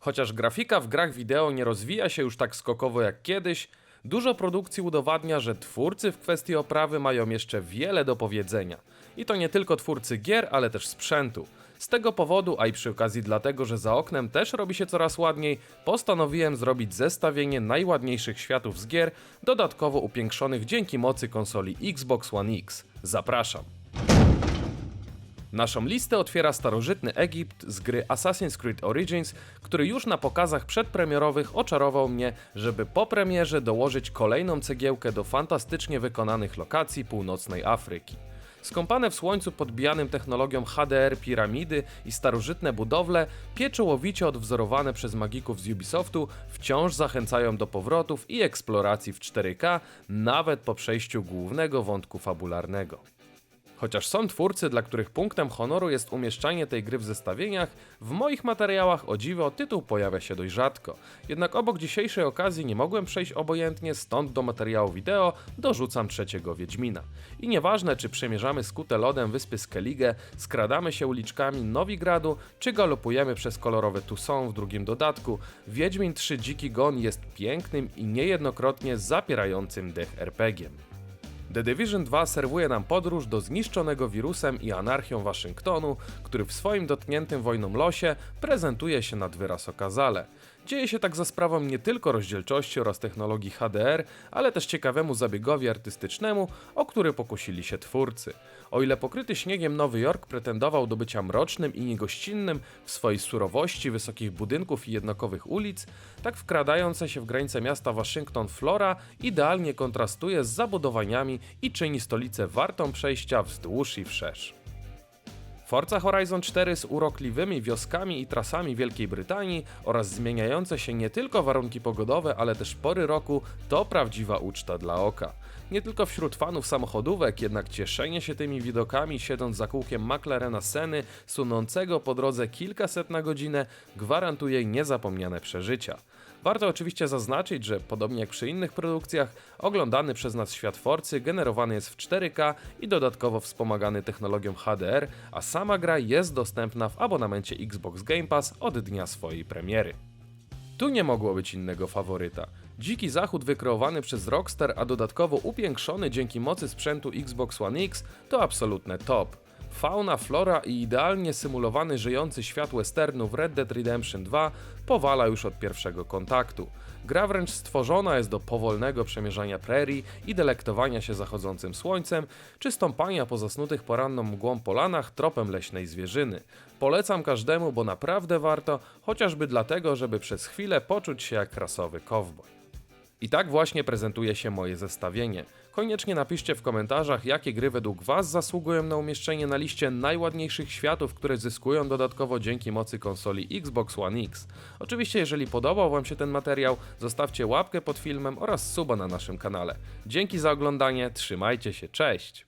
Chociaż grafika w grach wideo nie rozwija się już tak skokowo jak kiedyś, dużo produkcji udowadnia, że twórcy w kwestii oprawy mają jeszcze wiele do powiedzenia. I to nie tylko twórcy gier, ale też sprzętu. Z tego powodu, a i przy okazji dlatego, że za oknem też robi się coraz ładniej, postanowiłem zrobić zestawienie najładniejszych światów z gier, dodatkowo upiększonych dzięki mocy konsoli Xbox One X. Zapraszam. Naszą listę otwiera starożytny Egipt z gry Assassin's Creed Origins, który już na pokazach przedpremierowych oczarował mnie, żeby po premierze dołożyć kolejną cegiełkę do fantastycznie wykonanych lokacji północnej Afryki. Skąpane w słońcu podbijanym technologią HDR piramidy i starożytne budowle, pieczołowicie odwzorowane przez magików z Ubisoftu, wciąż zachęcają do powrotów i eksploracji w 4K, nawet po przejściu głównego wątku fabularnego. Chociaż są twórcy, dla których punktem honoru jest umieszczanie tej gry w zestawieniach, w moich materiałach o dziwo tytuł pojawia się dość rzadko. Jednak obok dzisiejszej okazji nie mogłem przejść obojętnie, stąd do materiału wideo dorzucam trzeciego Wiedźmina. I nieważne czy przemierzamy skute lodem wyspy Skellige, skradamy się uliczkami Nowigradu, czy galopujemy przez kolorowe Tucson w drugim dodatku, Wiedźmin 3 Dziki Gon jest pięknym i niejednokrotnie zapierającym dech RPG-iem. The Division 2 serwuje nam podróż do zniszczonego wirusem i anarchią Waszyngtonu, który w swoim dotkniętym wojną losie prezentuje się nad wyraz okazale. Dzieje się tak za sprawą nie tylko rozdzielczości oraz technologii HDR, ale też ciekawemu zabiegowi artystycznemu, o który pokusili się twórcy. O ile pokryty śniegiem Nowy Jork pretendował do bycia mrocznym i niegościnnym w swojej surowości wysokich budynków i jednokowych ulic, tak wkradające się w granice miasta Waszyngton Flora idealnie kontrastuje z zabudowaniami i czyni stolicę wartą przejścia wzdłuż i wszerz. Forza Horizon 4 z urokliwymi wioskami i trasami Wielkiej Brytanii oraz zmieniające się nie tylko warunki pogodowe, ale też pory roku to prawdziwa uczta dla oka. Nie tylko wśród fanów samochodówek, jednak cieszenie się tymi widokami siedząc za kółkiem McLarena Seny, sunącego po drodze kilkaset na godzinę, gwarantuje niezapomniane przeżycia. Warto oczywiście zaznaczyć, że podobnie jak przy innych produkcjach, oglądany przez nas świat Forcy generowany jest w 4K i dodatkowo wspomagany technologią HDR, a sama gra jest dostępna w abonamencie Xbox Game Pass od dnia swojej premiery. Tu nie mogło być innego faworyta. Dziki zachód wykreowany przez Rockstar, a dodatkowo upiększony dzięki mocy sprzętu Xbox One X to absolutne top. Fauna, flora i idealnie symulowany żyjący świat westernu w Red Dead Redemption 2 powala już od pierwszego kontaktu. Gra wręcz stworzona jest do powolnego przemierzania prerii i delektowania się zachodzącym słońcem, czy stąpania po zasnutych poranną mgłą polanach tropem leśnej zwierzyny. Polecam każdemu, bo naprawdę warto, chociażby dlatego, żeby przez chwilę poczuć się jak rasowy kowboj. I tak właśnie prezentuje się moje zestawienie. Koniecznie napiszcie w komentarzach, jakie gry według Was zasługują na umieszczenie na liście najładniejszych światów, które zyskują dodatkowo dzięki mocy konsoli Xbox One X. Oczywiście, jeżeli podobał Wam się ten materiał, zostawcie łapkę pod filmem oraz suba na naszym kanale. Dzięki za oglądanie, trzymajcie się, cześć!